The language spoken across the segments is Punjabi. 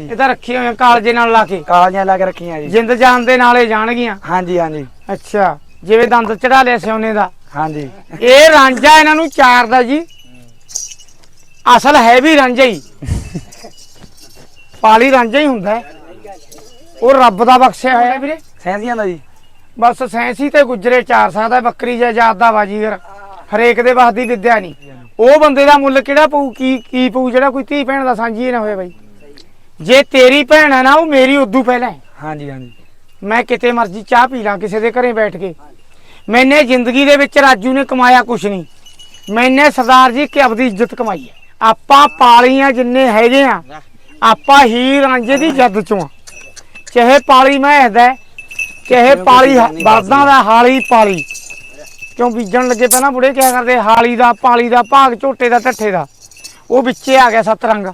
ਇਹ ਤਾਂ ਰੱਖੀਆਂ ਹੋਈਆਂ ਕਾਲਜੇ ਨਾਲ ਲਾ ਕੇ। ਕਾਲੀਆਂ ਲਾ ਕੇ ਰੱਖੀਆਂ ਜੀ। ਜਿੰਦ ਜਾਨ ਦੇ ਨਾਲੇ ਜਾਣਗੀਆਂ। ਹਾਂਜੀ ਹਾਂਜੀ। ਅੱਛਾ ਜਿਵੇਂ ਦੰਦ ਚੜਾ ਲਿਆ ਸਿਉਨੇ ਦਾ। ਹਾਂਜੀ। ਇਹ ਰਾਂਝਾ ਇਹਨਾਂ ਨੂੰ ਚਾਰ ਦਾ ਜੀ। ਅਸਲ ਹੈ ਵੀ ਰਾਂਝਾ ਹੀ। ਪਾਲੀ ਰਾਂਝਾ ਹੀ ਹੁੰਦਾ ਹੈ। ਉਹ ਰੱਬ ਦਾ ਬਖਸ਼ਿਆ ਹੋਇਆ ਵੀਰੇ। ਸੈਂਸੀਆਂ ਦਾ ਜੀ। ਬਸ ਸੈਂਸੀ ਤੇ ਗੁਜਰੇ ਚਾਰ ਸਕਦਾ ਬੱਕਰੀ ਜਾਂ ਜਾਤ ਦਾ ਬਾਜੀਗਰ ਹਰੇਕ ਦੇ ਬਸ ਦੀ ਵਿਦਿਆ ਨਹੀਂ। ਉਹ ਬੰਦੇ ਦਾ ਮੁੱਲ ਕਿਹੜਾ ਪਊ ਕੀ ਕੀ ਪਊ ਜਿਹੜਾ ਕੋਈ ਧੀ ਭੈਣ ਦਾ ਸਾਂਝੀ ਨਾ ਹੋਵੇ ਬਾਈ। ਜੇ ਤੇਰੀ ਭੈਣ ਹੈ ਨਾ ਉਹ ਮੇਰੀ ਉਦੋਂ ਪਹਿਲਾਂ ਹੈ। ਹਾਂਜੀ ਹਾਂਜੀ। ਮੈਂ ਕਿਤੇ ਮਰਜ਼ੀ ਚਾਹ ਪੀ ਲਾਂ ਕਿਸੇ ਦੇ ਘਰੇ ਬੈਠ ਕੇ। ਮੈਨੇ ਜ਼ਿੰਦਗੀ ਦੇ ਵਿੱਚ ਰਾਜੂ ਨੇ ਕਮਾਇਆ ਕੁਛ ਨਹੀਂ। ਮੈਨੇ ਸਰਦਾਰ ਜੀ ਕਿ ਆਪਦੀ ਇੱਜ਼ਤ ਕਮਾਈ ਹੈ। ਆਪਾਂ ਪਾਲੀਆਂ ਜਿੰਨੇ ਹੈਗੇ ਆ ਆਪਾਂ ਹੀ ਰਾਂਝੇ ਦੀ ਜੱਦ ਚੋਂ ਆ। ਚਾਹੇ ਪਾਲੀ ਮੈਂ ਹੈ ਚਾਹੇ ਪਾਲੀ ਬਲਦਾਂ ਦਾ ਹਾਲੀ ਪਾਲੀ। ਕਿਉਂ ਬੀਜਣ ਲੱਗੇ ਪਹਿਲਾਂ ਬੁੜੇ ਕਿਆ ਕਰਦੇ? ਹਾਲੀ ਦਾ ਪਾਲੀ ਦਾ ਭਾਗ ਝੋਟੇ ਦਾ ਢੱਠੇ ਦਾ। ਉਹ ਵਿੱਚੇ ਆ ਗਿਆ ਸੱਤ ਰੰਗ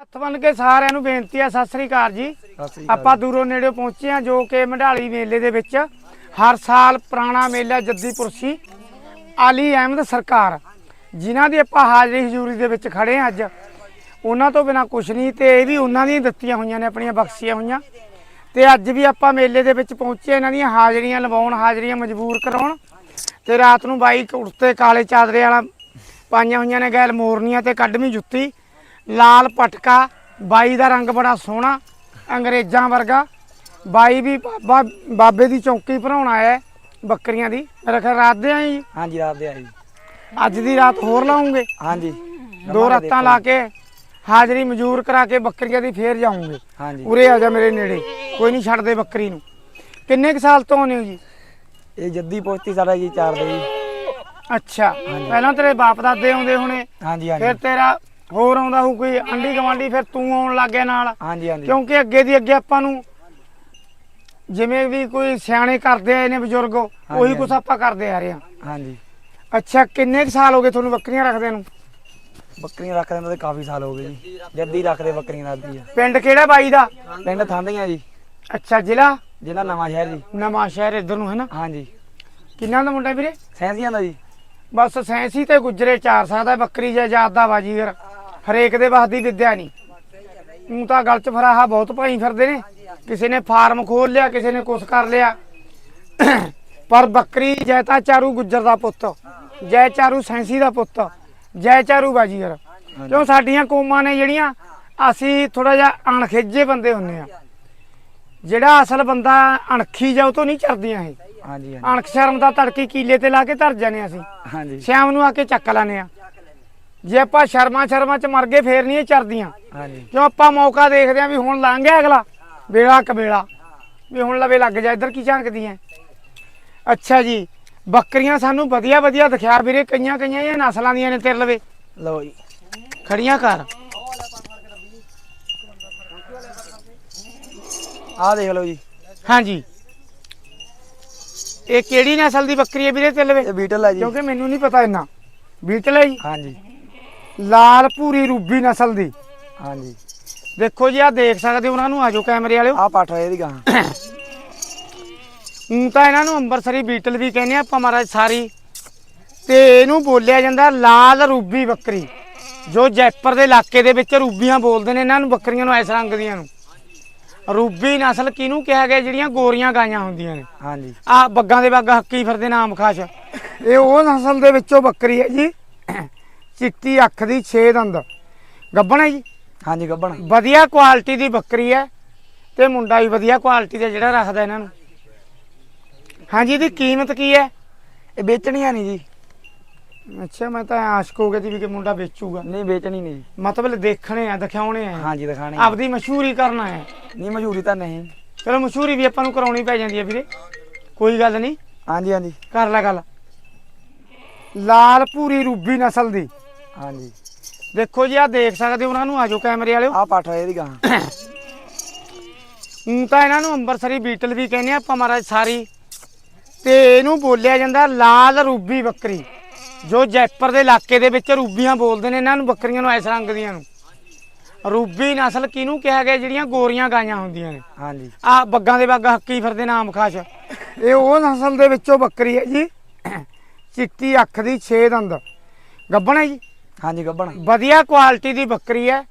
ਹੱਥ ਬੰਨ ਕੇ ਸਾਰਿਆਂ ਨੂੰ ਬੇਨਤੀ ਹੈ ਸਤਿ ਸ੍ਰੀ ਅਕਾਲ ਜੀ। ਆਪਾਂ ਦੂਰੋਂ ਨੇੜਿਓਂ ਪਹੁੰਚੇ ਹਾਂ ਜੋ ਕਿ ਮੰਡਾਲੀ ਮੇਲੇ ਦੇ ਵਿੱਚ ਹਰ ਸਾਲ ਪੁਰਾਣਾ ਮੇਲਾ ਜੱਦੀਪੁਰਸੀ ਆਲੀ ਅਹਿਮਦ ਸਰਕਾਰ ਜਿਨ੍ਹਾਂ ਦੀ ਆਪਾਂ ਹਾਜ਼ਰੀ ਹਜ਼ੂਰੀ ਦੇ ਵਿੱਚ ਖੜੇ ਹਾਂ ਅੱਜ। ਉਹਨਾਂ ਤੋਂ ਬਿਨਾ ਕੁਝ ਨਹੀਂ ਤੇ ਇਹ ਵੀ ਉਹਨਾਂ ਦੀਆਂ ਦਿੱਤੀਆਂ ਹੋਈਆਂ ਨੇ ਆਪਣੀਆਂ ਬਖਸ਼ੀਆਂ ਹੋਈਆਂ। ਤੇ ਅੱਜ ਵੀ ਆਪਾਂ ਮੇਲੇ ਦੇ ਵਿੱਚ ਪਹੁੰਚੇ ਇਹਨਾਂ ਦੀਆਂ ਹਾਜ਼ਰੀਆਂ ਲਵਾਉਣ ਹਾਜ਼ਰੀਆਂ ਮਜਬੂਰ ਕਰਾਉਣ। ਤੇ ਰਾਤ ਨੂੰ ਬਾਈ ਕੁੜਤੇ ਕਾਲੇ ਚਾਦਰੇ ਵਾਲਾ ਪਾਈਆਂ ਹੋਈਆਂ ਨੇ ਗੈਲ ਮੋਰਨੀਆਂ ਤੇ ਕੱਢਵੀਂ ਜੁੱਤੀ। ਲਾਲ ਪਟਕਾ ਬਾਈ ਦਾ ਰੰਗ ਬੜਾ ਸੋਹਣਾ ਅੰਗਰੇਜ਼ਾਂ ਵਰਗਾ। ਬਾਈ ਵੀ ਬਾਬਾ ਬਾਬੇ ਦੀ ਚੌਂਕੀ ਭਰਾਉਣ ਆਇਆ ਹੈ, ਬੱਕਰੀਆਂ ਦੀ। ਮੇਰਾ ਖਿਆਲ ਰਾਤ ਦੇ ਆਏ ਜੀ? ਹਾਂਜੀ ਰਾਤ ਦੇ ਆਈ ਅੱਜ ਦੀ ਰਾਤ ਹੋਰ ਲਾਉਂਗੇ? ਹਾਂਜੀ। ਦੋ ਰਾਤਾਂ ਲਾ ਕੇ ਹਾਜ਼ਰੀ ਮਜੂਰ ਕਰਾ ਕੇ ਬੱਕਰੀਆਂ ਦੀ ਫੇਰ ਜਾਉਂਗੇ ਹਾਂਜੀ। ਉਰੇ ਆ ਜਾ ਮੇਰੇ ਨੇੜੇ। ਕੋਈ ਨਹੀਂ ਛੱਡਦੇ ਬੱਕਰੀ ਨੂੰ। ਕਿੰਨੇ ਕੁ ਸਾਲ ਤੋਂ ਹੋ ਜੀ? ਇਹ ਜੱਦੀ ਪੋਸਤੀ ਸਾਡਾ ਜੀ ਚਾਰ ਦੇ ਜੀ। ਅੱਛਾ। ਪਹਿਲਾਂ ਤੇਰੇ ਬਾਪ ਦਾਦੇ ਆਉਂਦੇ ਹੋਣੇ। ਹਾਂਜੀ ਫਿਰ ਹਾਂਜੀ ਤੇਰਾ ਹੋਰ ਆਉਂਦਾ ਹੋਊ ਕੋਈ ਆਂਢੀ ਗਵਾਂਢੀ ਫਿਰ ਤੂੰ ਆਉਣ ਲੱਗ ਗਿਆ ਨਾਲ। ਹਾਂਜੀ ਹਾਂਜੀ। ਕਿਉਂਕਿ ਅੱਗੇ ਦੀ ਅੱਗੇ ਆਪਾਂ ਨੂੰ ਜਿਵੇਂ ਵੀ ਕੋਈ ਸਿਆਣੇ ਕਰਦੇ ਆਏ ਨੇ ਬਜ਼ੁਰਗ ਉਹੀ। ਕੁਛ ਆਪਾਂ ਕਰਦੇ ਆ ਰਹੇ ਹਾਂ ਹਾਂਜੀ। ਅੱਛਾ ਕਿੰਨੇ ਕੁ ਸਾਲ ਹੋ ਗਏ ਤੁਹਾਨੂੰ ਬੱਕਰੀਆਂ ਰੱਖਦੇ ਨੂੰ? ਬੱਕਰੀਆਂ ਰੱਖਦੇ ਨੂੰ ਤਾਂ ਕਾਫੀ ਸਾਲ ਹੋ ਗਏ ਜੀ। ਜੱਦੀ ਰੱਖਦੇ ਬੱਕਰੀਆਂ ਰੱਖਦੀ ਆ। ਪਿੰਡ ਕਿਹੜਾ ਬਾਈ ਦਾ? ਪਿੰਡ ਥਾਂਦੀਆਂ ਜੀ। ਅੱਛਾ ਜ਼ਿਲ੍ਹਾ? ਜ਼ਿਲ੍ਹਾ ਨਵਾਂ ਸ਼ਹਿਰ ਜੀ। ਨਵਾਂ ਸ਼ਹਿਰ ਇੱਧਰ ਨੂੰ ਹੈ ਨਾ ਹਾਂਜੀ। ਕਿੰਨਾ ਦਾ ਮੁੰਡਾ ਵੀਰੇ? ਸੈਂਸੀਆਂ ਦਾ ਜੀ। ਬਸ ਸੈਂਸੀ ਤੇ ਗੁਜਰੇ ਚਾਰ ਸਕਦਾ ਬੱਕਰੀ ਜਾਂ ਜਾਤ ਦਾ ਬਾਜੀਗਰ ਹਰੇਕ ਦੇ ਬਸ ਦੀ ਵਿਦਿਆ ਨਹੀਂ ਉਹ ਤਾਂ ਗਲ ਚ ਫਰਾਹਾ ਬਹੁਤ ਭਾਈ ਫਿਰਦੇ ਨੇ। ਕਿਸੇ ਨੇ ਫਾਰਮ ਖੋਲ ਲਿਆ ਕਿਸੇ ਨੇ ਕੁਛ ਕਰ ਲਿਆ। ਪਰ ਬੱਕਰੀ ਜੈ ਤਾਂ ਚਾਰੂ ਗੁੱਜਰ ਦਾ ਪੁੱਤ ਜੈ ਚਾਰੂ ਸੈਂਸੀ ਦਾ ਪੁੱਤ ਜੈ ਚਾਰੂ ਬਾਜੀਗਰ। ਕਿਉਂ ਸਾਡੀਆਂ ਕੌਮਾਂ ਨੇ ਜਿਹੜੀਆਂ ਅਸੀਂ ਥੋੜਾ ਜਿਹਾ ਅਣਖਿੱਜੇ ਬੰਦੇ ਹੁੰਨੇ ਆ। ਜਿਹੜਾ ਅਸਲ ਬੰਦਾ ਅਣਖੀ ਜਾ ਉਹ ਤੋਂ ਨਹੀਂ ਚਰਦੀਆਂ ਇਹ। ਹਾਂਜੀ ਹਾਂਜੀ। ਅਣਖ ਸ਼ਰਮ ਦਾ ਤੜਕੀ ਕੀਲੇ ਤੇ ਲਾ ਕੇ ਧਰ ਜਾਂਦੇ ਅਸੀਂ। ਹਾਂਜੀ। ਸ਼ਾਮ ਨੂੰ ਆ ਕੇ ਚੱਕ ਲਾਨੇ ਆ। ਜੇ ਆਪਾਂ ਸ਼ਰਮਾ ਸ਼ਰਮਾ ਚ ਮਰ ਗਏ ਫੇਰ ਨਹੀਂ ਇਹ ਚਰਦੀਆਂ। ਹਾਂਜੀ। ਕਿਉਂ ਆਪਾਂ ਮੌਕਾ ਦੇਖਦੇ ਆ ਵੀ ਹੁਣ ਲੰਘ ਗਿਆ ਅਗਲਾ। ਵੇਲਾ ਕਬੇਲਾ ਵੀ ਹੁਣ ਲਵੇ ਲੱਗ ਜਾ ਇੱਧਰ ਕੀ ਝਾਂਕਦੀਆਂ। ਅੱਛਾ ਜੀ ਬੱਕਰੀਆਂ ਸਾਨੂੰ ਵਧੀਆ ਵਧੀਆ ਦਿਖਿਆ ਵੀਰੇ ਕਈਆਂ ਕਈਆਂ ਇਹ ਨਸਲਾਂ ਦੀਆਂ ਨੇ ਤੇਰੇ ਲਵੇ। ਲਓ ਜੀ। ਖੜੀਆਂ ਕਰ। ਆਹ ਦੇਖ ਲਓ ਜੀ। ਹਾਂਜੀ। ਇਹ ਕਿਹੜੀ ਨਸਲ ਦੀ ਬੱਕਰੀ ਹੈ ਵੀਰੇ ਤੇਰੇ ਲਵੇ? ਇਹ ਬੀਟਲ ਹੈ ਜੀ। ਕਿਉਂਕਿ ਮੈਨੂੰ ਨਹੀਂ ਪਤਾ ਇੰਨਾ। ਬੀਟਲ ਹੈ ਜੀ। ਹਾਂਜੀ। ਲਾਲ ਭੂਰੀ ਰੂਬੀ ਨਸਲ ਦੀ। ਹਾਂਜੀ। ਦੇਖੋ ਜੀ ਆ ਦੇਖ ਸਕਦੇ ਹੋ ਉਹਨਾਂ ਨੂੰ ਆਜੋ ਕੈਮਰੇ ਵਾਲਿਓ। ਆਹ ਪੱਠ ਹੋਏ ਇਹਦੀ ਗਾਂ। ਹੁਣ ਤਾਂ ਇਹਨਾਂ ਨੂੰ ਅੰਬਰਸਰੀ ਬੀਟਲ ਵੀ ਕਹਿੰਦੇ ਆ ਆਪਾਂ ਮਹਾਰਾਜ ਸਾਰੀ। ਤੇ ਇਹਨੂੰ ਬੋਲਿਆ ਜਾਂਦਾ ਲਾਲ ਰੂਬੀ ਬੱਕਰੀ। ਜੋ ਜੈਪੁਰ ਦੇ ਇਲਾਕੇ ਦੇ ਵਿੱਚ ਰੂਬੀਆਂ ਬੋਲਦੇ ਨੇ ਇਹਨਾਂ ਨੂੰ ਬੱਕਰੀਆਂ ਨੂੰ ਇਸ ਰੰਗ ਦੀਆਂ ਨੂੰ। ਰੂਬੀ ਨਸਲ ਕਿਹਨੂੰ ਕਿਹਾ ਗਿਆ ਜਿਹੜੀਆਂ ਗੋਰੀਆਂ ਗਾਈਆਂ ਹੁੰਦੀਆਂ ਨੇ? ਹਾਂਜੀ। ਆ ਬੱਗਾਂ ਦੇ ਬੱਗ ਹੱਕੀ ਫਿਰਦੇ ਨਾਮ ਖਾਸ। ਇਹ ਉਹ ਨਸਲ ਦੇ ਵਿੱਚੋਂ ਬੱਕਰੀ ਹੈ ਜੀ। ਚਿੱਟੀ ਅੱਖ ਦੀ 6 ਦੰਦ। ਗੱਬਣ ਹੈ ਜੀ? ਹਾਂਜੀ ਗੱਬਣ ਵਧੀਆ ਕੁਆਲਿਟੀ ਦੀ ਬੱਕਰੀ ਹੈ ਤੇ ਮੁੰਡਾ ਵੀ ਵਧੀਆ ਕੁਆਲਿਟੀ ਦਾ ਜਿਹੜਾ ਰੱਖਦਾ ਇਹਨਾਂ ਨੂੰ। ਹਾਂਜੀ ਇਹਦੀ ਕੀਮਤ ਕੀ ਹੈ? ਇਹ ਵੇਚਣੀਆਂ ਨਹੀਂ ਜੀ। ਅੱਛਾ ਮੈਂ ਤਾਂ ਆਸ਼ਕ ਹੋ ਗਿਆ ਸੀ ਵੀ ਕਿ ਮੁੰਡਾ ਵੇਚੂਗਾ। ਨਹੀਂ ਵੇਚਣੀ ਨਹੀਂ ਜੀ। ਮਤਲਬ ਦੇਖਣੇ ਆ ਦਿਖਾਉਣੇ ਆ। ਹਾਂਜੀ ਦਿਖਾਣੀ ਆਪਦੀ ਮਸ਼ਹੂਰੀ ਕਰਨਾ ਹੈ ਨਹੀਂ ਮਜ਼ਦੂਰੀ ਤਾਂ ਨਹੀਂ। ਚਲੋ ਮਸ਼ਹੂਰੀ ਵੀ ਆਪਾਂ ਨੂੰ ਕਰਾਉਣੀ ਪੈ ਜਾਂਦੀ ਹੈ ਵੀਰੇ। ਕੋਈ ਗੱਲ ਨਹੀਂ। ਹਾਂਜੀ ਹਾਂਜੀ। ਕਰ ਲੈ ਗੱਲ। ਲਾਲ ਭੂਰੀ ਰੂਬੀ ਨਸਲ ਦੀ। ਹਾਂਜੀ। ਦੇਖੋ ਜੀ ਆ ਦੇਖ ਸਕਦੇ ਹੋ ਉਹਨਾਂ ਨੂੰ ਆਜੋ ਕੈਮਰੇ ਵਾਲਿਓ। ਆਹ ਪੱਠ ਹੋਏ ਇਹਦੀ ਗਾਂ। ਹੁਣ ਤਾਂ ਇਹਨਾਂ ਨੂੰ ਅੰਬਰਸਰੀ ਬੀਟਲ ਵੀ ਕਹਿੰਦੇ ਆ ਆਪਾਂ ਮਹਾਰਾਜ ਸਾਰੀ। ਤੇ ਇਹਨੂੰ ਬੋਲਿਆ ਜਾਂਦਾ ਲਾਲ ਰੂਬੀ ਬੱਕਰੀ। ਜੋ ਜੈਪੁਰ ਦੇ ਇਲਾਕੇ ਦੇ ਵਿੱਚ ਰੂਬੀਆਂ ਬੋਲਦੇ ਨੇ ਇਹਨਾਂ ਨੂੰ ਬੱਕਰੀਆਂ ਨੂੰ ਇਸ ਰੰਗ ਦੀਆਂ ਨੂੰ। ਰੂਬੀ ਨਸਲ ਕਿਹਨੂੰ ਕਿਹਾ ਗਿਆ ਜਿਹੜੀਆਂ ਗੋਰੀਆਂ ਗਾਈਆਂ ਹੁੰਦੀਆਂ ਨੇ? ਹਾਂਜੀ। ਆ ਬੱਗਾਂ ਦੇ ਬੱਗ ਹੱਕੀ ਫਿਰਦੇ ਨਾਮ ਖਾਸ। ਇਹ ਉਹ ਨਸਲ ਦੇ ਵਿੱਚੋਂ ਬੱਕਰੀ ਹੈ ਜੀ। ਚਿੱਟੀ ਅੱਖ ਦੀ 6 ਦੰਦ। ਗੱਬਣ ਜੀ? ਹਾਂਜੀ ਗੱਬਣ। ਵਧੀਆ ਕੁਆਲਿਟੀ ਦੀ ਬੱਕਰੀ ਹੈ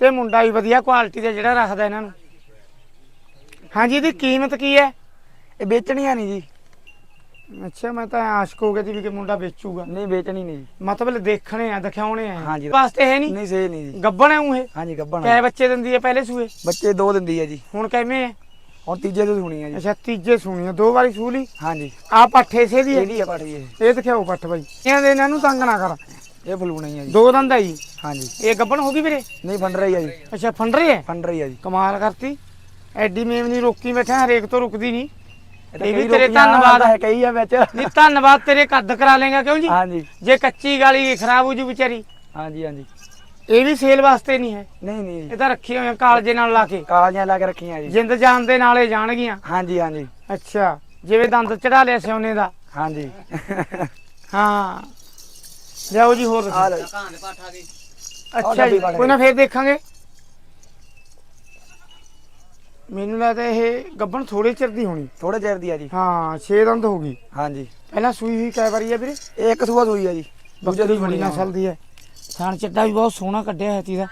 ਤੇ ਮੁੰਡਾ ਵੀ ਵਧੀਆ ਕੁਆਲਿਟੀ ਦਾ ਜਿਹੜਾ ਰੱਖਦਾ ਇਹਨਾਂ ਨੂੰ। ਹਾਂਜੀ ਇਹਦੀ ਕੀਮਤ ਕੀ ਹੈ? ਇਹ ਵੇਚਣੀਆਂ ਨਹੀਂ ਜੀ। ਅੱਛਾ ਮੈਂ ਤਾਂ ਆਸ਼ਕ ਹੋ ਗਿਆ ਸੀ ਵੀ ਕਿ ਮੁੰਡਾ ਵੇਚੂਗਾ। ਨਹੀਂ ਵੇਚਣੀ ਨਹੀਂ ਜੀ। ਮਤਲਬ ਦੇਖਣੇ ਆ ਦਿਖਾਉਣੇ ਆ। ਹਾਂਜੀ। ਵਾਸਤੇ ਹੈ ਨਹੀਂ? ਨਹੀਂ ਸੇ ਨਹੀਂ ਜੀ। ਗੱਬਣ ਹੈ ਉਹ ਇਹ? ਹਾਂਜੀ ਗੱਬਣ ਕੈ ਬੱਚੇ ਦਿੰਦੀ ਹੈ ਪਹਿਲੇ ਸੂਏ? ਬੱਚੇ ਦੋ ਦਿੰਦੀ ਹੈ ਜੀ। ਹੁਣ ਕਿਵੇਂ ਹੈ? ਹੁਣ ਤੀਜੇ ਤੋਂ ਸੁਣੀ ਹੈ ਜੀ। ਅੱਛਾ ਤੀਜੇ ਸੂਣੀ ਆ ਦੋ ਵਾਰੀ ਸੂਲੀ ਹਾਂਜੀ। ਆ ਪੱਠੇ ਸੇ ਦੀ ਹੈ? ਹੈ ਪਾਠੀ ਇਹ ਇਹ ਦਿਖਾਓ ਪੱਠ ਬਾਈ। ਇਹਨਾਂ ਦੇ ਇਹਨਾਂ ਨੂੰ ਤੰਗ ਨਾ ਕਰ। ਇਹ ਫਲੂਣਾ ਹੀ ਹੈ ਜੀ। ਦੋ ਦੰਦ ਆ ਜੀ? ਹਾਂਜੀ। ਇਹ ਗੱਬਣ ਹੋ ਗਈ ਵੀਰੇ? ਨਹੀਂ ਫੰਡ ਰਹੀ ਹੈ ਜੀ। ਅੱਛਾ ਫੰਡ ਰਹੀ ਹੈ? ਫੰਡ ਰਹੀ ਹੈ ਜੀ। ਕਮਾਲ ਕਰਤੀ। ਐਡੀ ਮੇਮਨੀ ਰੋਕੀ ਬੈਠਾ ਹਰੇਕ ਤੋਂ ਰੁਕਦੀ ਨਹੀਂ। ਇਹ ਵੀ ਤੇਰੇ ਧੰਨਵਾਦ ਹੈ ਕਈ ਆ ਵਿੱਚ। ਨਹੀਂ ਧੰਨਵਾਦ ਤੇਰੇ ਕੱਦ ਕਰਾ ਲੇਗਾ ਕਿਉਂ ਜੀ? ਹਾਂਜੀ। ਜੇ ਕੱਚੀ ਗਾਲੀ ਖਰਾਬ ਹੋ ਜੂ ਵਿਚਾਰੀ। ਹਾਂਜੀ ਹਾਂਜੀ। ਇਹ ਵੀ ਸੇਲ ਵਾਸਤੇ ਨਹੀਂ ਹੈ। ਨਹੀਂ ਨਹੀਂ। ਇਹ ਤਾਂ ਰੱਖੀ ਹੋਈਆਂ ਕਾਲਜੇ ਨਾਲ ਲਾ ਕੇ। ਕਾਲੀਆਂ ਲਾ ਕੇ ਰੱਖੀਆਂ ਜੀ। ਜਿੰਦ ਜਾਨ ਦੇ ਨਾਲੇ ਜਾਣਗੀਆਂ। ਹਾਂਜੀ ਹਾਂਜੀ। ਅੱਛਾ ਜਿਵੇਂ ਦੰਦ ਚੜਾ ਲਿਆ ਸਿਉਨੇ ਦਾ। ਹਾਂਜੀ। ਹਾਂ। ਲਿਆਓ ਜੀ ਹੋਰ। ਆ ਲਓ ਜੀ। ਅੱਛਾ ਜੀ ਕੋਈ ਨਾ ਫੇਰ ਦੇਖਾਂਗੇ। ਮੈਨੂੰ ਲੱਗਦਾ ਇਹ ਗੱਬਣ ਥੋੜੇ ਚਿਰ ਦੀ ਹੋਣੀ। ਥੋੜੇ ਚਿਰ ਦੀ ਆ ਜੀ। ਹਾਂ 6 ਦੰਦ ਹੋ ਗਈ। ਹਾਂਜੀ। ਪਹਿਲਾਂ ਸੂਈ ਹੋਈ ਕਈ ਵਾਰੀ ਹੈ ਵੀਰੇ? ਇਹ ਇੱਕ ਸੂਆ ਸੂਈ ਆ ਜੀ। ਬੱਕਰੀ ਦੀ ਬੜੀ ਆ। ਨਸਲ ਦੀ ਹੈ ਥਣ ਚੱਡਾ ਵੀ ਬਹੁਤ ਸੋਹਣਾ ਕੱਢਿਆ ਹੈ ਤੀ ਦਾ।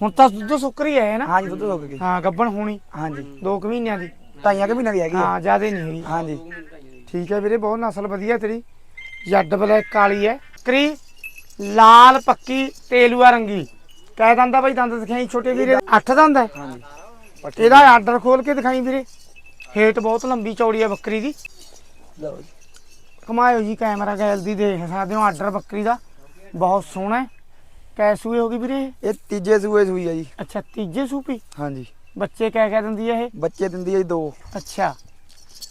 ਹੁਣ ਤਾਂ ਦੁੱਧ ਸੁੱਕਰ ਹੀ ਹੈ ਨਾ? ਹਾਂਜੀ ਦੁੱਧ ਹੋ ਗਈ। ਹਾਂ ਗੱਬਣ ਹੋਣੀ। ਹਾਂਜੀ। 2 ਕੁ ਮਹੀਨਿਆਂ ਦੀ। ਢਾਈਆਂ ਕਿ ਮਹੀਨੇ ਦੀ ਹੈਗੀ ਆ। ਹਾਂ ਜਿਆਦੇ ਨਹੀਂ ਹੈਗੀ ਹਾਂਜੀ। ਠੀਕ ਹੈ ਵੀਰੇ ਬਹੁਤ ਨਸਲ ਵਧੀਆ ਤੇਰੀ। ਜੱਡ ਬਲੈਕ ਕਾਲੀ ਹੈ ਕਰੀ ਲਾਲ ਪੱਕੀ ਤੇਲੂਆ ਰੰਗੀ। ਕਹਿ ਦੰਦਾ ਬਾਈ ਦੰਦ ਦਿਖਾਈ ਛੋਟੇ ਵੀਰੇ ਅੱਠ ਦੰਦ ਹੈ ਹਾਂਜੀ। ਇਹਦਾ ਆਰਡਰ ਖੋਲ ਕੇ ਦਿਖਾਈ ਵੀਰੇ। ਹੇਟ ਬਹੁਤ ਲੰਬੀ ਚੌੜੀ ਹੈ ਬੱਕਰੀ ਦੀ। ਲਓ ਜੀ। ਕਮਾਇਓ ਜੀ ਕੈਮਰਾ ਗੈਲ ਦੀ ਦੇਖ ਸਕਦੇ ਹੋ ਆਰਡਰ ਬੱਕਰੀ ਦਾ। ਬਹੁਤ ਸੋਹਣਾ ਹੈ ਕੈਸੂਏ ਹੋ ਗਈ ਵੀਰੇ ਇਹ? ਤੀਜੇ ਸੂਏ ਸੂਈ ਆ ਜੀ। ਅੱਛਾ ਤੀਜੇ ਸੂਪੀ ਹਾਂਜੀ। ਬੱਚੇ ਕਹਿ ਕਹਿ ਦਿੰਦੀ ਹੈ ਇਹ? ਬੱਚੇ ਦਿੰਦੀ ਆ ਜੀ ਦੋ। ਅੱਛਾ।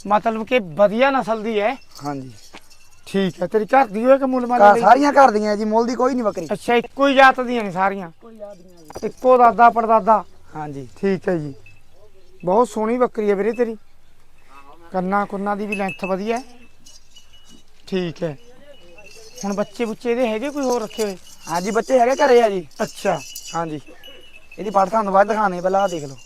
ਮਤਲਬ ਕਿ ਵਧੀਆ ਨਸਲ ਦੀ ਹੈ ਹਾਂਜੀ। ਠੀਕ ਹੈ ਤੇਰੀ ਘਰ ਦੀ ਹੋਏ ਕਿ ਮੁੱਲ ਮਾਲ ਘਰ ਸਾਰੀਆਂ ਘਰ ਦੀਆਂ ਜੀ ਮੁੱਲ ਦੀ ਕੋਈ ਨਹੀਂ ਬੱਕਰੀ। ਅੱਛਾ ਇੱਕੋ ਹੀ ਜਾਤ ਦੀਆਂ ਨੇ ਸਾਰੀਆਂ? ਇੱਕੋ ਦਾਦਾ ਪੜਦਾਦਾ? ਹਾਂਜੀ। ਠੀਕ ਹੈ ਜੀ। ਬਹੁਤ ਸੋਹਣੀ ਬੱਕਰੀ ਹੈ ਵੀਰੇ ਤੇਰੀ। ਕੰਨਾ ਕੁੰਨਾ ਦੀ ਵੀ ਲੈਂਥ ਵਧੀਆ ਹੈ। ਠੀਕ ਹੈ। ਹੁਣ ਬੱਚੇ ਬੁੱਚੇ ਇਹਦੇ ਹੈਗੇ ਕੋਈ ਹੋਰ ਰੱਖੇ ਹੋਏ? ਹਾਂਜੀ ਬੱਚੇ ਹੈਗੇ ਘਰੇ ਆ ਜੀ। ਅੱਛਾ। ਹਾਂਜੀ। ਇਹਦੀ ਪੜ ਤੁਹਾਨੂੰ ਬਾਅਦ ਦਿਖਾਣੇ ਪਹਿਲਾਂ ਆਹ ਦੇਖ ਲਓ।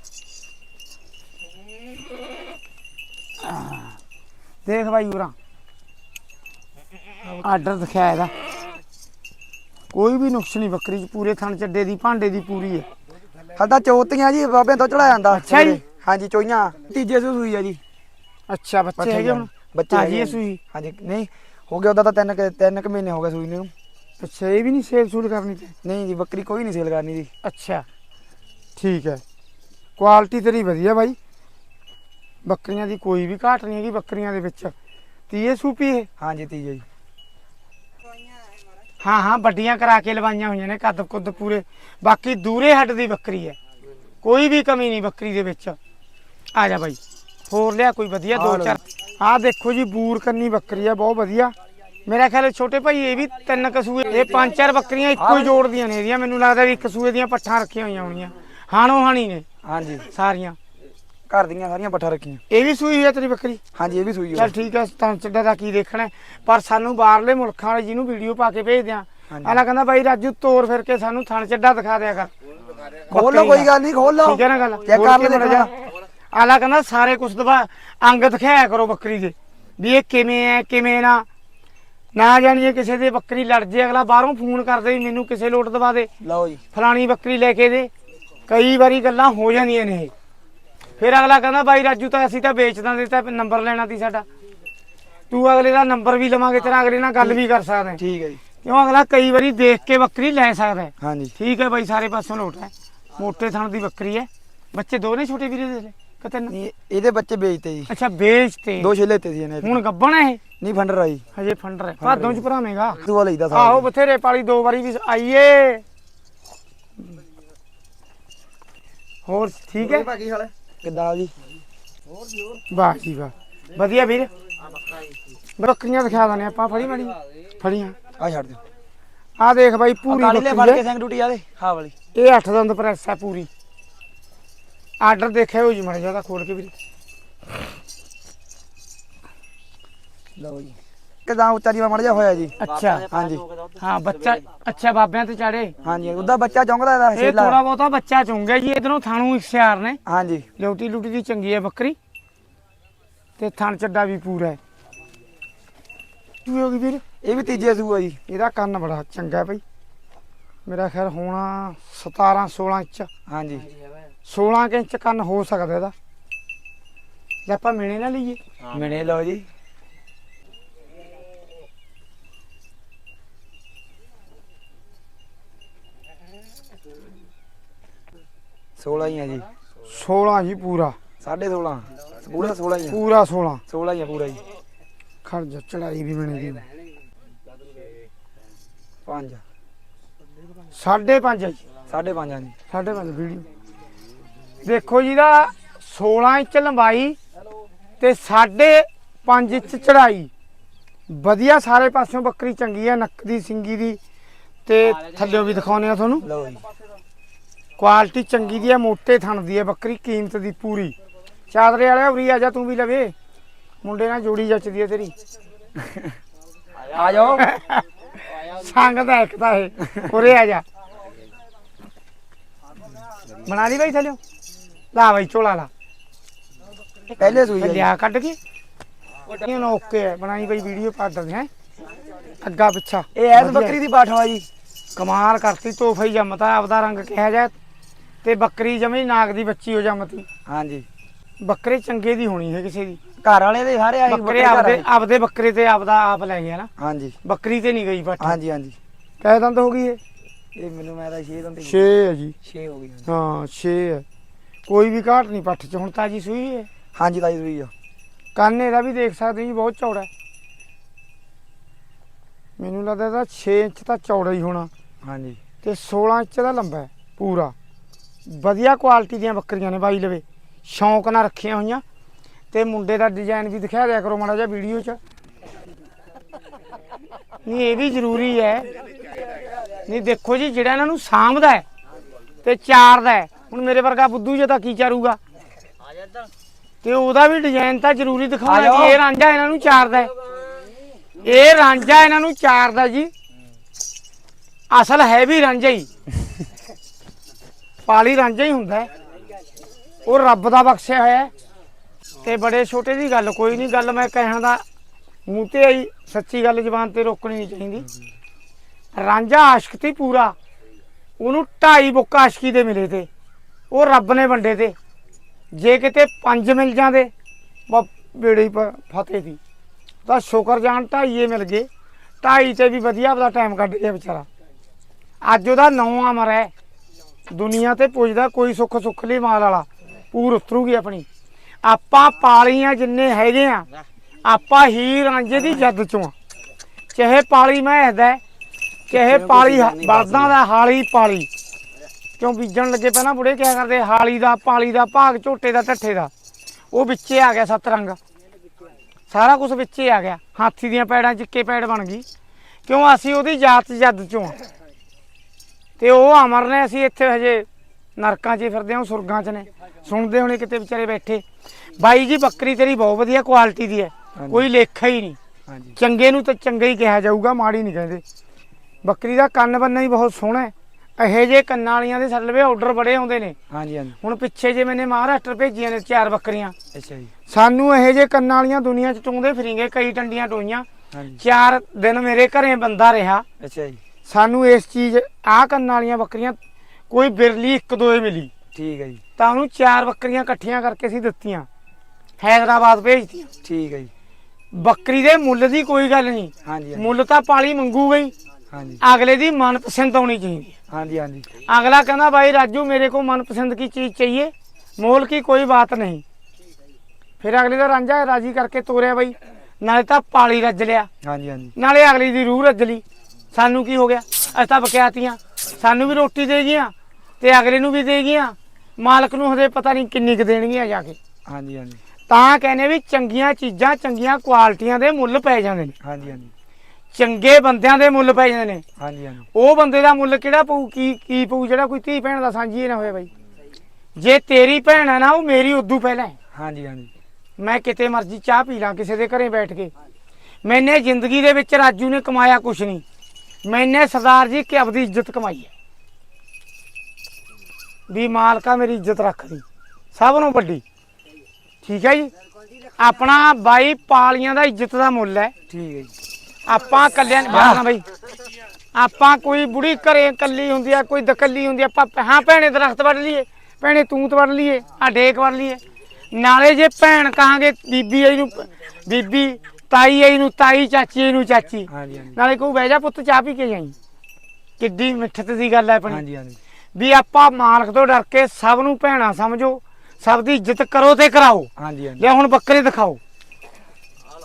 ਦੇਖ ਬਾਈ ਉਰਾ ਆਰਡਰ ਦਿਖਾਇਆ ਇਹਦਾ। ਕੋਈ ਵੀ ਨੁਕਸ ਨਹੀਂ ਬੱਕਰੀ ਚ ਪੂਰੇ ਥਣ ਚੱਡੇ ਦੀ ਭਾਂਡੇ ਦੀ ਪੂਰੀ ਹੈ। ਸਾਡਾ ਚੌਥੀਆਂ ਜੀ ਬਾਬੇ ਤੋਂ ਚੜਾ ਜਾਂਦਾ ਅੱਛਾ ਜੀ। ਹਾਂਜੀ ਚੋਈਆਂ। ਤੀਜੇ ਸੂ ਸੂਈ ਆ ਜੀ। ਅੱਛਾ ਬੱਚੇ ਹੈਗੇ ਹੁਣ? ਬੱਚੇ ਤਾਜੀ ਹੈਗੇ ਹੈ। ਸੂਈ ਹਾਂਜੀ ਨਹੀਂ ਹੋ ਗਿਆ ਉਹਦਾ ਤਾਂ ਤਿੰਨ ਕੁ- ਤਿੰਨ ਕੁ ਮਹੀਨੇ ਹੋ ਗਏ ਸੂਈ ਨੂੰ। ਅੱਛਾ ਇਹ ਵੀ ਨਹੀਂ ਸੇਲ ਸੂਲ ਕਰਨੀ ਤੇ? ਨਹੀਂ ਜੀ ਬੱਕਰੀ ਕੋਈ ਨਹੀਂ ਸੇਲ ਕਰਨੀ ਜੀ। ਅੱਛਾ ਠੀਕ ਹੈ। ਕੁਆਲਿਟੀ ਤੇਰੀ ਵਧੀਆ ਬਾਈ। ਬੱਕਰੀਆਂ ਦੀ ਕੋਈ ਵੀ ਘਾਟ ਨਹੀਂ ਹੈਗੀ ਬੱਕਰੀਆਂ ਦੇ ਵਿੱਚ। ਤੀਏ ਸੂਪੀ ਇਹ? ਹਾਂਜੀ ਤੀਜੇ ਜੀ। ਹਾਂ ਹਾਂ ਵੱਡੀਆਂ ਕਰਾ ਕੇ ਲਵਾਈਆਂ ਹੋਈਆਂ ਨੇ ਕੱਦ ਕੁੱਦ ਪੂਰੇ। ਬਾਕੀ ਦੂਰੇ ਹੱਡ ਦੀ ਬੱਕਰੀ ਹੈ। ਕੋਈ ਵੀ ਕਮੀ ਨਹੀਂ ਬੱਕਰੀ ਦੇ ਵਿੱਚ। ਆ ਜਾ ਬਾਈ। ਹੋਰ ਲਿਆ ਕੋਈ ਵਧੀਆ ਆ ਦੋ ਚਾਰ। ਆਹ ਦੇਖੋ ਜੀ ਬੂਰ ਕੰਨੀ ਬੱਕਰੀ ਹੈ ਬਹੁਤ ਵਧੀਆ। ਮੇਰਾ ਖਿਆਲ ਛੋਟੇ ਭਾਈ ਇਹ ਵੀ ਤਿੰਨ ਕਸੂਏ ਇਹ ਪੰਜ ਚਾਰ ਬੱਕਰੀਆਂ ਇੱਕੋ ਹੀ ਜੋੜਦੀਆਂ ਨੇ ਇਹਦੀਆਂ। ਮੈਨੂੰ ਲੱਗਦਾ ਵੀ ਇੱਕ ਸੂਏ ਦੀਆਂ ਪੱਠਾਂ ਰੱਖੀਆਂ ਹੋਈਆਂ ਹੋਣੀਆਂ। ਹਾਣੋ ਹਾਣੀ ਨੇ ਹਾਂਜੀ। ਸਾਰੀਆਂ। ਘਰ ਦੀਆਂ ਸਾਰੀਆਂ ਪੱਠਾ ਰੱਖੀਆਂ। ਇਹ ਵੀ ਸੂਈ ਹੈ ਤੇਰੀ ਬੱਕਰੀ? ਹਾਂਜੀ ਇਹ ਵੀ ਸੂਈ ਚਲ ਹੋਈ ਠੀਕ ਹੈ ਤਾਂ ਚੱਡਾ ਦਾ ਕੀ ਦੇਖਣਾ ਹੈ। ਪਰ ਸਾਨੂੰ ਬਾਹਰਲੇ ਮੁਲਕਾਂ ਵਾਲੇ ਜਿਹਨੂੰ ਵੀਡੀਓ ਪਾ ਕੇ ਭੇਜਦੇ ਆ ਹਾਂਜੀ। ਆਲਾ ਕਹਿੰਦਾ ਬਾਈ ਰਾਜੂ ਤੋਰ ਫਿਰ ਕੇ ਸਾਨੂੰ ਥਣ ਚੱਡਾ ਦਿਖਾ ਦਿਆ ਕਰ। ਖੋਲ ਲਓ ਕੋਈ ਗੱਲ ਨਹੀਂ ਖੋਲ। ਲਓ ਠੀਕ ਹੈ ਨਾ ਗੱਲ? ਚੈੱਕ ਕਰ ਲੈ ਜਿਹਾ। ਆਲਾ ਕਹਿੰਦਾ ਸਾਰੇ ਕੁਛ ਦਵਾ ਅੰਗ ਦਿਖਾਇਆ ਕਰੋ ਬੱਕਰੀ ਦੇ। ਵੀ ਇਹ ਕਿਵੇਂ ਹੈ ਕਿਵੇਂ ਨਾ। ਨਾ ਜਾਣੀਏ ਕਿਸੇ ਦੇ ਬੱਕਰੀ ਲੜ ਜੇ ਅਗਲਾ ਬਾਹਰੋਂ ਫੋਨ ਕਰਦੇ ਵੀ ਮੈਨੂੰ ਕਿਸੇ ਲੋਟ ਦਵਾ ਦੇ। ਲਓ ਜੀ। ਫਲਾਣੀ ਬੱਕਰੀ ਲੈ ਕੇ ਦੇ। ਕਈ ਵਾਰੀ ਗੱਲਾਂ ਹੋ ਜਾਂਦੀਆਂ ਨੇ ਇਹ। ਫਿਰ ਅਗਲਾ ਕਹਿੰਦਾ ਬਾਈ ਰਾਜੂ ਤਾਂ ਅਸੀਂ ਤਾਂ ਵੇਚ ਦਿੰਦੇ ਤਾਂ ਨੰਬਰ ਲੈਣਾ ਸੀ ਸਾਡਾ। ਤੂੰ ਅਗਲੇ ਦਾ ਨੰਬਰ ਵੀ ਲਵਾਂਗੇ ਤੇਰਾ ਅਗਲੇ ਨਾਲ ਗੱਲ ਵੀ ਕਰ ਸਕਦਾ ਹੈ। ਠੀਕ ਹੈ ਜੀ। ਕਿਉਂ ਅਗਲਾ ਕਈ ਵਾਰੀ ਦੇਖ ਕੇ ਬੱਕਰੀ ਲੈ ਸਕਦਾ ਹੈ। ਹਾਂਜੀ। ਠੀਕ ਹੈ ਬਾਈ ਸਾਰੇ ਪਾਸੋਂ ਲੋਟ ਹੈ। ਮੋਟੇ ਥਣ ਦੀ ਬੱਕਰੀ ਹੈ। ਬੱਚੇ ਦੋ ਨੇ ਛੋਟੇ ਵੀਰੇ ਦੇ? ਕਿ ਤਿੰਨ ਨਹੀਂ ਇਹਦੇ ਬੱਚੇ ਵੇਚਤੇ ਜੀ। ਅੱਛਾ ਵੇਚਤੇ। ਦੋ ਛੇਲੇ ਤੇ ਸੀ ਇਹਨੇ। ਹੁਣ ਗੱਬਣ ਹੈ ਇਹ? ਨਹੀਂ ਫੰਡਰ ਆਈ ਹਜੇ ਫੰਡਰ ਹੈ। ਭਾਦੋਂ ਚ ਭਰਾਵੇਂਗਾ। ਦੂਆ ਲਈਦਾ ਆਹੋ ਸਾਰਾ ਬਥੇਰੇ ਪਾਲੀ ਦੋ ਵਾਰੀ ਵੀ ਆਈਏ। ਹੋਰ ਠੀਕ ਹੈ? ਕਿੱਦਾਂ ਜੀ? ਵਾਹ ਜੀ ਵਾਹ। ਵਧੀਆ ਵੀਰ। ਬੱਕਰੀਆਂ ਦਿਖਾ ਦਨੇ ਆਪਾਂ ਫੜੀ ਮਾੜੀ ਫੜੀਆਂ। ਆ ਛੱਡ ਦਿਓ। ਆ ਦੇਖ ਬਾਈ ਪੂਰੀ ਕਾਲੀ ਲੈ ਫੜ ਬੱਕਰੀ ਕੇ ਹੈ ਸਿੰਘ ਡੂਟੀ ਆ ਦੇ ਹਾਂ ਵਾਲੀ। ਇਹ 8 ਦੰਦ ਪ੍ਰੈਸ ਹੈ ਪੂਰੀ। ਆਰਡਰ ਦੇਖਿਆ ਹੋ ਜੀ ਮੜ ਜ਼ਿਆਦਾ ਖੋਲ ਕੇ ਵੀਰ। ਲਓ ਜੀ। ਕਿਦਾਂ ਉੱਚਾ ਜੀਵਾ ਮੜ ਜਾ ਹੋਇਆ ਜੀ। ਅੱਛਾ। ਹਾਂਜੀ। ਹਾਂ ਬੱਚਾ ਅੱਛਾ ਬਾਬਿਆਂ ਤੇ ਚੜੇ ਹਾਂਜੀ ਉਹਦਾ ਬੱਚਾ ਚੌਂਕਦਾ ਇਹਦਾ ਇਹ ਛੇਲਾ। ਥੋੜਾ ਬਹੁਤਾ ਬੱਚਾ ਚੁੰਗਿਆ ਜੀ ਇਧਰੋਂ ਥਾਣੂ ਇਖਤਿਆਰ ਨੇ। ਹਾਂਜੀ। ਲੋਟੀ ਲੁਟੀ ਦੀ ਚੰਗੀ ਹੈ ਬੱਕਰੀ। ਤੇ ਥਣ ਚੱਡਾ ਵੀ ਪੂਰਾ ਹੈ। ਕੀ ਹੋ ਗਈ ਵੀਰ? ਇਹ ਵੀ ਤੀਜੇ ਸੂਆ ਜੀ। ਇਹਦਾ ਕੰਨ ਬੜਾ ਚੰਗਾ ਭਾਈ ਮੇਰਾ ਖਿਆਲ ਹੋਣਾ 17 16 ਇੰਚ। ਹਾਂਜੀ। 16 ਕੁ ਇੰਚ ਕੰਨ ਹੋ ਸਕਦਾ ਇਹਦਾ। ਜੇ ਆਪਾਂ ਮਿਣੇ ਨਾ ਲਈਏ। ਮਿਣੇ ਲਓ ਜੀ। ਸੋਲਾਂ ਹੀ ਆ ਜੀ। 16 ਜੀ ਪੂਰਾ। ਸਾਢੇ 16 ਪੂਰਾ 16 ਹੀ ਆ। ਪੂਰਾ 16 16 ਹੀ ਆ ਪੂਰਾ ਜੀ। ਖੜ ਜਾ ਚੜਾਈ ਵੀ ਮਿਣੇ ਦੀ ਪੰਜ। ਸਾਢੇ ਪੰਜ ਹੈ ਜੀ। ਸਾਢੇ ਪੰਜ ਆ ਜੀ। ਸਾਢੇ ਪੰਜ ਵੀਡੀਓ। ਦੇਖੋ ਜੀ ਦਾ 16 ਇੰਚ ਲੰਬਾਈ ਤੇ ਸਾਢੇ ਪੰਜ ਇੰਚ ਚੜਾਈ। ਵਧੀਆ ਸਾਰੇ ਪਾਸਿਓਂ ਬੱਕਰੀ ਚੰਗੀ ਹੈ ਨੱਕ ਦੀ ਸਿੰਗੀ ਦੀ। ਤੇ ਥੱਲਿਓਂ ਵੀ ਦਿਖਾਉਨੇ ਆ ਤੁਹਾਨੂੰ। ਲਓ ਜੀ। ਕੁਆਲਿਟੀ ਚੰਗੀ ਦੀ ਹੈ ਮੋਟੇ ਥਣ ਦੀ ਹੈ ਬੱਕਰੀ ਕੀਮਤ ਦੀ ਪੂਰੀ। ਚਾਦਰੇ ਵਾਲਿਆ ਉਰੀ ਆ ਜਾ ਤੂੰ ਵੀ ਲਵੇ। ਮੁੰਡੇ ਨਾਲ ਜੋੜੀ ਜੱਚਦੀ ਹੈ ਤੇਰੀ। ਆ ਜਾਓ। ਸੰਗ ਦਾ ਇੱਕ ਤਾਂ ਇਹ। ਉਰੇ ਆ ਜਾ। ਬਣਾ ਲਈ ਬਾਈ ਥੱਲਿਓ। ਲਾ ਬਾਈ ਚੋਲਾ ਲਾ। ਪਹਿਲੇ ਸੂਈ ਆ ਲਿਆ ਕੱਢ ਕੇ। ਇਹ ਨਾ ਓਕੇ ਹੈ ਬਣਾਈ ਬਾਈ ਵੀਡੀਓ ਪਾ ਦਿੰਦੇ ਹੈ ਅੱਗਾ ਪਿੱਛਾ। ਇਹ ਐਸ। ਬੱਕਰੀ ਦੀ ਬਾਠਵਾ ਜੀ। ਕਮਾਲ ਕਰਤੀ ਤੋਹਫਾ ਹੀ ਜੰਮਤਾ। ਆਪਦਾ ਰੰਗ ਕਿਹਾ ਜਾ ਤੇ ਬੱਕਰੀ ਜਮੀ ਨਾਗ ਦੀ ਬੱਚੀ ਹੋ ਜੰਮਤੀ। ਹਾਂਜੀ। ਬੱਕਰੇ ਚੰਗੇ ਦੀ ਹੋਣੀ ਹੈ ਕਿਸੇ ਦੀ। ਘਰ ਵਾਲੇ ਦੇ ਸਾਰੇ ਆਈ ਬੱਕਰੇ ਆਪਦੇ ਆਪਦੇ ਬੱਕਰੇ ਤੇ ਆਪਦਾ ਆਪ ਲੈ ਗਿਆ ਨਾ। ਹਾਂਜੀ। ਬੱਕਰੀ ਤੇ ਨਹੀਂ ਗਈ ਪੱਠ ਹਾਂਜੀ ਹਾਂਜੀ। ਕਹਿ ਦੰਦ ਹੋ ਗਈ ਇਹ? ਇਹ ਮੈਨੂੰ ਮੈਂ ਤਾਂ 6 ਦਿਨ 6 ਹੈ ਜੀ। 6 ਹੋ ਗਈ। ਹਾਂ 6 ਹੈ। ਕੋਈ ਵੀ ਘਾਟ ਨਹੀਂ ਪੱਠ ਚ। ਹੁਣ ਤਾਜੀ ਸੂਈ ਹੈ? ਹਾਂਜੀ ਤਾਈ ਸੂਈ ਆ। ਕੰਨ ਇਹਦਾ ਵੀ ਦੇਖ ਸਕਦੇ ਜੀ ਬਹੁਤ ਚੌੜਾ ਮੈਨੂੰ ਲੱਗਦਾ ਇਹਦਾ 6 ਇੰਚ ਤਾਂ ਚੌੜਾ ਹੀ ਹੋਣਾ। ਹਾਂਜੀ। ਤੇ 16 ਇੰਚ ਦਾ ਲੰਬਾ ਹੈ ਪੂਰਾ। ਵਧੀਆ ਕੁਆਲਿਟੀ ਦੀਆਂ ਬੱਕਰੀਆਂ ਨੇ ਬਾਈ ਲਵੇ। ਸ਼ੌਂਕ ਨਾਲ ਰੱਖੀਆਂ ਹੋਈਆਂ। ਤੇ ਮੁੰਡੇ ਦਾ ਡਿਜ਼ਾਈਨ ਵੀ ਦਿਖਾ ਦਿਆ ਕਰੋ ਮਾੜਾ ਜਿਹਾ ਵੀਡੀਓ 'ਚ। ਨਹੀਂ ਇਹ ਵੀ ਜ਼ਰੂਰੀ ਹੈ। ਨਹੀਂ ਦੇਖੋ ਜੀ ਜਿਹੜਾ ਇਹਨਾਂ ਨੂੰ ਸਾਂਭਦਾ ਹੈ ਤੇ ਚਾਰਦਾ ਹੈ। ਹੁਣ ਮੇਰੇ ਵਰਗਾ ਬੁੱਧੂ ਜੇ ਤਾਂ ਕੀ ਚਾਰੂਗਾ? ਤੇ ਉਹਦਾ ਵੀ ਡਿਜ਼ਾਈਨ ਤਾਂ ਜ਼ਰੂਰੀ ਦਿਖਾਉਣਾ। ਕਿ ਇਹ ਰਾਂਝਾ ਇਹਨਾਂ ਨੂੰ ਚਾਰਦਾ ਹੈ। ਇਹ ਰਾਂਝਾ ਇਹਨਾਂ ਨੂੰ ਚਾਰਦਾ ਜੀ। ਅਸਲ ਹੈ ਵੀ ਰਾਂਝਾ ਹੀ। ਪਾਲੀ ਰਾਂਝਾ ਹੀ ਹੁੰਦਾ ਹੈ। ਉਹ ਰੱਬ ਦਾ ਬਖਸ਼ਿਆ ਹੋਇਆ ਹੈ। ਤੇ ਬੜੇ ਛੋਟੇ ਦੀ ਗੱਲ, ਕੋਈ ਨਹੀਂ, ਗੱਲ ਮੈਂ ਕਹਿਣ ਦਾ ਮੂੰਹ ਤੇ ਆਈ, ਸੱਚੀ ਗੱਲ ਜ਼ਬਾਨ ਤੇ ਰੋਕਣੀ ਨਹੀਂ ਚਾਹੀਦੀ। ਰਾਂਝਾ ਆਸ਼ਕ ਤੀ ਪੂਰਾ, ਉਹਨੂੰ ਢਾਈ ਬੁੱਕ ਆਸ਼ਕੀ ਦੇ ਮਿਲੇ ਤੇ, ਉਹ ਰੱਬ ਨੇ ਵੰਡੇ ਤੇ। ਜੇ ਕਿਤੇ ਪੰਜ ਮਿਲ ਜਾਂਦੇ ਬਾ ਬੇੜੇ ਪ- ਫਤਿਹ ਦੀ। ਤਾਂ ਸ਼ੁਕਰ ਜਾਣ ਢਾਈਏ ਮਿਲ ਗਏ। ਢਾਈ ਤੇ ਵੀ ਵਧੀਆ ਆਪਦਾ ਟਾਈਮ ਕੱਢ ਗਿਆ ਵਿਚਾਰਾ। ਅੱਜ ਉਹਦਾ ਨੌਂ ਅਮਰ ਹੈ। ਦੁਨੀਆ ਤੇ ਪੁੱਜਦਾ ਕੋਈ ਸੁੱਖ ਸੁੱਖ ਲਈ ਮਾਲ ਵਾਲਾ। ਪੂਰ ਉਤਰੂਗੀ ਆਪਣੀ। ਆਪਾਂ ਪਾਲੀਆਂ ਜਿੰਨੇ ਹੈਗੇ ਆ ਆਪਾਂ ਹੀ ਰਾਂਝੇ ਦੀ ਜੱਦ ਚੋਂ ਆ। ਚਾਹੇ ਪਾਲੀ ਮੈਂ ਦਾ ਚਾਹੇ ਪਾਲੀ ਬਲਦਾਂ ਦਾ ਹਾਲੀ ਪਾਲੀ। ਕਿਉਂ ਬੀਜਣ ਲੱਗੇ ਪਹਿਲਾਂ ਬੁੜੇ ਕਿਆ ਕਰਦੇ? ਹਾਲੀ ਦਾ ਪਾਲੀ ਦਾ ਭਾਗ ਝੋਟੇ ਦਾ ਢੱਠੇ ਦਾ। ਉਹ ਵਿੱਚੇ ਆ ਗਿਆ ਸੱਤ ਰੰਗ। ਸਾਰਾ ਕੁਝ ਵਿੱਚੇ ਆ ਗਿਆ। ਹਾਥੀ ਦੀਆਂ ਪੈੜਾਂ ਚਿੱਕੇ ਪੈੜ ਬਣ ਗਈ। ਕਿਉਂ? ਅਸੀਂ ਉਹਦੀ ਜਾਤ ਜੱਦ ਚੋਂ ਆ। ਤੇ ਉਹ ਅਮਰ ਨੇ ਅਸੀਂ ਇੱਥੇ ਹਜੇ ਨਰਕਾਂ 'ਚ ਹੀ ਫਿਰਦੇ ਹਾਂ ਉਹ ਸੁਰਗਾਂ 'ਚ ਨੇ। ਸੁਣਦੇ ਹੋਣੇ ਕਿਤੇ ਵਿਚਾਰੇ ਬੈਠੇ। ਬਾਈ ਜੀ ਬੱਕਰੀ ਤੇਰੀ ਬਹੁਤ ਵਧੀਆ ਕੁਆਲਿਟੀ ਦੀ ਹੈ। ਕੋਈ ਲੇਖਾ ਹੀ ਨਹੀਂ। ਚੰਗੇ ਨੂੰ ਤਾਂ ਚੰਗਾ ਹੀ ਕਿਹਾ ਜਾਊਗਾ ਮਾੜੀ ਨਹੀਂ ਕਹਿੰਦੇ। ਬੱਕਰੀ ਦਾ ਕੰਨ ਬੰਨਾ ਹੀ ਬਹੁਤ ਸੋਹਣਾ ਹੈ। ਇਹੋ ਜੇ ਕੰਨਾਂ ਵਾਲੀਆਂ ਦੇ ਸੱਲਵੇ ਆਰਡਰ ਬੜੇ ਆਉਂਦੇ ਨੇ। ਹਾਂਜੀ ਹਾਂਜੀ। ਹੁਣ ਪਿੱਛੇ ਜੇ ਮੈਨੇ ਮਹਾਰਾਸ਼ਟਰ ਭੇਜੀਆਂ ਨੇ ਚਾਰ ਬੱਕਰੀਆਂ। ਅੱਛਾ ਜੀ। ਸਾਨੂੰ ਇਹੋ ਜੇ ਕੰਨਾਂ ਵਾਲੀਆਂ ਦੁਨੀਆ 'ਚ ਟੁੰਦੇ ਫਿਰਿੰਗੇ ਕਈ ਟੰਡੀਆਂ ਟੋਈਆਂ। ਚਾਰ ਦਿਨ ਮੇਰੇ ਘਰੇ ਬੰਦਾ ਰਿਹਾ। ਅੱਛਾ ਜੀ। ਸਾਨੂੰ ਇਸ ਚੀਜ਼ ਆ ਕੰਨ ਵਾਲੀਆਂ ਬੱਕਰੀਆਂ ਕੋਈ ਬਿਰਲੀ ਇੱਕ ਦੋ ਦੋਏ ਮਿਲੀ। ਠੀਕ ਹੈ ਜੀ। ਤਾਂ ਉਹਨੂੰ ਚਾਰ ਬੱਕਰੀਆਂ ਇਕੱਠੀਆਂ ਕਰਕੇ ਅਸੀਂ ਦਿੱਤੀਆਂ। ਹੈਦਰਾਬਾਦ ਭੇਜਤੀਆਂ। ਠੀਕ ਹੈ ਜੀ। ਬੱਕਰੀ ਦੇ ਮੁੱਲ ਦੀ ਕੋਈ ਗੱਲ ਨਹੀਂ। ਹਾਂਜੀ ਮੁੱਲ ਤਾਂ ਪਾਲੀ ਮੰਗੂ ਗਈ। ਹਾਂਜੀ। ਅਗਲੇ ਦੀ ਮਨਪਸੰਦ ਆਉਣੀ ਚਾਹੀਦੀ ਹਾਂਜੀ ਹਾਂਜੀ। ਅਗਲਾ ਕਹਿੰਦਾ ਬਾਈ ਰਾਜੂ ਮੇਰੇ ਕੋ ਮਨਪਸੰਦ ਕੀ ਚੀਜ਼ ਚਾਹੀਏ? ਮੋਲ ਕੀ ਕੋਈ ਬਾਤ ਨਹੀਂ। ਫਿਰ ਅਗਲੇ ਦਾ ਰਾਂਝਾ ਰਾਜੀ ਕਰਕੇ ਤੋਰਿਆ ਬਾਈ। ਨਾਲੇ ਤਾਂ ਪਾਲੀ ਰੱਜ ਲਿਆ। ਹਾਂਜੀ ਹਾਂਜੀ। ਨਾਲੇ ਅਗਲੀ ਦੀ ਰੂਹ ਰੱਜ ਲਈ। ਸਾਨੂੰ ਕੀ ਹੋ ਗਿਆ? ਅਸੀਂ ਤਾਂ ਬਕਿਆਤੀਆਂ। ਸਾਨੂੰ ਵੀ ਰੋਟੀ ਦੇ ਗਈਆਂ ਤੇ ਅਗਲੇ ਨੂੰ ਵੀ ਦੇ ਗਈਆਂ। ਮਾਲਕ ਨੂੰ ਹਜੇ ਪਤਾ ਨਹੀਂ ਕਿੰਨੀ ਕੁ ਦੇਣਗੀਆਂ ਜਾ ਕੇ। ਹਾਂਜੀ ਹਾਂਜੀ। ਤਾਂ ਕਹਿੰਦੇ ਵੀ ਚੰਗੀਆਂ ਚੀਜ਼ਾਂ ਚੰਗੀਆਂ ਕੁਆਲਿਟੀਆਂ ਦੇ ਮੁੱਲ ਪੈ ਜਾਂਦੇ ਨੇ। ਹਾਂਜੀ ਹਾਂਜੀ। ਚੰਗੇ ਬੰਦਿਆਂ ਦੇ ਮੁੱਲ ਪੈ ਜਾਂਦੇ ਨੇ। ਹਾਂਜੀ ਹਾਂਜੀ। ਉਹ ਬੰਦੇ ਦਾ ਮੁੱਲ ਕਿਹੜਾ ਪਊ ਕੀ ਕੀ ਪਊ? ਜਿਹੜਾ ਕੋਈ ਧੀ ਭੈਣ ਦਾ ਸਾਂਝੀ ਨਾ ਹੋਵੇ ਬਾਈ। ਜੇ ਤੇਰੀ ਭੈਣ ਹੈ ਨਾ ਉਹ ਮੇਰੀ ਉਦੋਂ ਪਹਿਲਾਂ ਹੈ। ਹਾਂਜੀ ਹਾਂਜੀ। ਮੈਂ ਕਿਤੇ ਮਰਜ਼ੀ ਚਾਹ ਪੀ ਲਾਂ ਕਿਸੇ ਦੇ ਘਰੇ ਬੈਠ ਕੇ। ਮੈਨੇ ਜ਼ਿੰਦਗੀ ਦੇ ਵਿੱਚ ਰਾਜੂ ਨੇ ਕਮਾਇਆ ਕੁਛ ਨਹੀਂ। ਮੈਨੇ ਸਰਦਾਰ ਜੀ ਕਿ ਆਪਦੀ ਇੱਜ਼ਤ ਕਮਾਈ ਹੈ। ਵੀ ਮਾਲਕਾ ਮੇਰੀ ਇੱਜ਼ਤ ਰੱਖਦੀ ਸਭ ਨੂੰ ਵੱਡੀ। ਠੀਕ ਹੈ ਜੀ? ਆਪਣਾ ਬਾਈ ਪਾਲੀਆਂ ਦਾ ਇੱਜ਼ਤ ਦਾ ਮੁੱਲ ਹੈ। ਠੀਕ ਹੈ ਜੀ। ਆਪਾਂ ਕੱਲਿਆਂ ਬਾਹਰ ਬਈ। ਆਪਾਂ ਕੋਈ ਬੁੜੀ ਘਰੇ ਕੱਲੀ ਹੁੰਦੀ ਆ ਕੋਈ ਦਕੱਲੀ ਹੁੰਦੀ ਆ ਆਪਾਂ ਹਾਂ ਭੈਣੇ ਦਰਖਤ ਵੱਢ ਲਈਏ ਭੈਣੇ ਤੂਤ ਵੱਢ ਲਈਏ ਆ ਡੇਕ ਵੱਢ ਲਈਏ। ਨਾਲੇ ਜੇ ਭੈਣ ਕਹਾਂਗੇ ਬੀਬੀ ਆਈ ਨੂੰ ਬੀਬੀ ਤਾਈ ਆਈ ਨੂੰ ਤਾਈ ਚਾਚੀ ਆਈ ਨੂੰ ਚਾਚੀ। ਹਾਂਜੀ ਹਾਂਜੀ। ਨਾਲੇ ਕਹੂ ਬਹਿ ਜਾ ਪੁੱਤ ਚਾਹ ਪੀ ਕੇ ਜਾਈ। ਕਿੱਡੀ ਮਿੱਠਤ ਦੀ ਗੱਲ ਹੈ ਆਪਣੀ। ਹਾਂਜੀ ਹਾਂਜੀ। ਵੀ ਆਪਾਂ ਮਾਲਕ ਤੋਂ ਡਰ ਕੇ ਸਭ ਨੂੰ ਭੈਣਾ ਸਮਝੋ ਸਭ ਦੀ ਇੱਜ਼ਤ ਕਰੋ ਤੇ ਕਰਾਓ। ਹਾਂਜੀ ਹਾਂਜੀ। ਲਿਆ ਹੁਣ ਬੱਕਰੇ ਦਿਖਾਓ।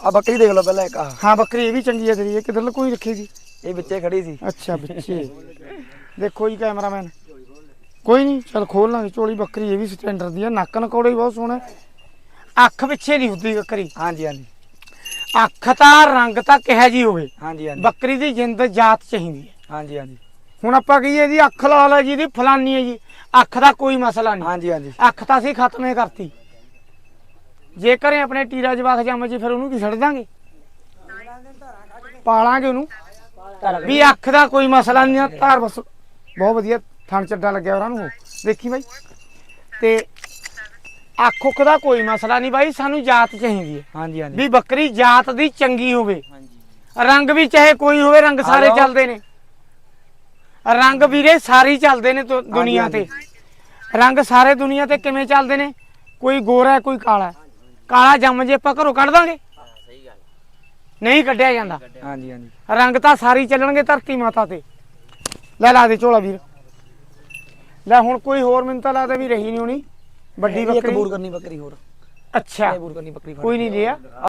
ਆ ਬੱਕਰੀ ਦੇਖ ਲਓ ਪਹਿਲਾਂ ਇੱਕ ਆਹ। ਹਾਂ ਬੱਕਰੀ ਇਹ ਵੀ ਚੰਗੀ ਹੈ ਤੇਰੀ ਇਹ ਕਿੱਧਰ ਕੋਈ ਰੱਖੀ ਸੀ? ਇਹ ਵਿੱਚੇ ਖੜੀ ਸੀ। ਅੱਛਾ ਬੱਚੇ ਦੇਖੋ ਜੀ ਕੈਮਰਾਮੈਨ। ਕੋਈ ਨਹੀਂ ਚਲ ਖੋਲ ਲਾਂਗੇ ਝੋਲੀ ਬੱਕਰੀ ਇਹ ਵੀ ਸਟੈਂਡਰਡ ਦੀ ਹੈ ਨੱਕ ਨਕੌੜੇ ਬਹੁਤ ਸੋਹਣੇ। ਅੱਖ ਪਿੱਛੇ ਨਹੀਂ ਹੁੰਦੀ ਬੱਕਰੀ। ਹਾਂਜੀ ਹਾਂਜੀ। ਅੱਖ ਤਾਂ ਰੰਗ ਤਾਂ ਕਿਹਾ ਜੀ ਹੋਵੇ। ਹਾਂਜੀ ਹਾਂਜੀ। ਬੱਕਰੀ ਦੀ ਜਿੰਦ ਜਾਤ ਚਾਹੀਦੀ ਹੈ। ਹਾਂਜੀ ਹਾਂਜੀ। ਹੁਣ ਆਪਾਂ ਕਹੀਏ ਇਹਦੀ ਅੱਖ ਲਾਲ ਹੈ ਜੀ ਇਹਦੀ ਫਲਾਨੀ ਹੈ ਜੀ। ਅੱਖ ਦਾ ਕੋਈ ਮਸਲਾ ਨਹੀਂ। ਹਾਂਜੀ ਹਾਂਜੀ। ਅੱਖ ਤਾਂ ਅਸੀਂ ਖਤਮ ਕਰਤੀ। ਜੇ ਘਰੇ ਆਪਣੇ ਟੀਰਾ ਜਵਾਖ ਜੰਮ ਜੀ ਫਿਰ ਉਹਨੂੰ ਕੀ ਛੱਡ ਦਾਂਗੇ? ਪਾਲਾਂਗੇ ਉਹਨੂੰ। ਵੀ ਅੱਖ ਦਾ ਕੋਈ ਮਸਲਾ ਨਹੀਂ ਆ ਧਾਰ ਬਸ। ਬਹੁਤ ਵਧੀਆ ਥਣ ਚੱਡਾ ਲੱਗਿਆ ਉਹਨਾਂ ਨੂੰ। ਦੇਖੀ ਬਾਈ। ਤੇ ਅੱਖ ਉੱਖ ਦਾ ਕੋਈ ਮਸਲਾ ਨਹੀਂ ਬਾਈ ਸਾਨੂੰ ਜਾਤ ਚਾਹੀਦੀ ਹੈ। ਹਾਂਜੀ ਹਾਂਜੀ। ਵੀ ਬੱਕਰੀ ਜਾਤ ਦੀ ਚੰਗੀ ਹੋਵੇ। ਰੰਗ ਵੀ ਚਾਹੇ ਕੋਈ ਹੋਵੇ ਰੰਗ ਸਾਰੇ। ਚੱਲਦੇ ਨੇ। ਰੰਗ ਵੀਰੇ ਸਾਰੇ ਹੀ ਚੱਲਦੇ ਨੇ ਦੁ- ਦੁਨੀਆ ਤੇ। ਰੰਗ ਸਾਰੇ ਦੁਨੀਆ ਤੇ ਕਿਵੇਂ ਚੱਲਦੇ ਨੇ? ਕੋਈ ਗੋਰਾ ਹੈ, ਕੋਈ ਕਾਲਾ ਹੈ। ਕਾਲਾ ਜੰਮ ਜੇ ਆਪਾਂ ਘਰੋਂ ਕੱਢ ਦਾਂਗੇ। ਨਹੀਂ ਕੱਢਿਆ ਜਾਂਦਾ। ਹਾਂਜੀ ਹਾਂਜੀ। ਰੰਗ ਤਾਂ ਸਾਰੇ ਹੀ ਚੱਲਣਗੇ ਧਰਤੀ ਮਾਤਾ ਤੇ। ਲੈ ਲਾ ਦੇ ਝੋਲਾ ਵੀਰ। ਲੈ ਹੁਣ ਕੋਈ ਹੋਰ ਮੈਨੂੰ ਤਾਂ ਲੱਗਦਾ ਵੀ ਰਹੀ ਨਹੀਂ ਹੋਣੀ। ਵੱਡੀ ਬੱਕਰੀ। ਬੂਰ ਕਰਨੀ ਬੱਕਰੀ ਹੋਰ। ਅੱਛਾ। ਇਹ ਬੂਰ ਕਰਨੀ ਬੱਕਰੀ ਫੜ ਕੋਈ ਨਹੀਂ ਲਿਆ।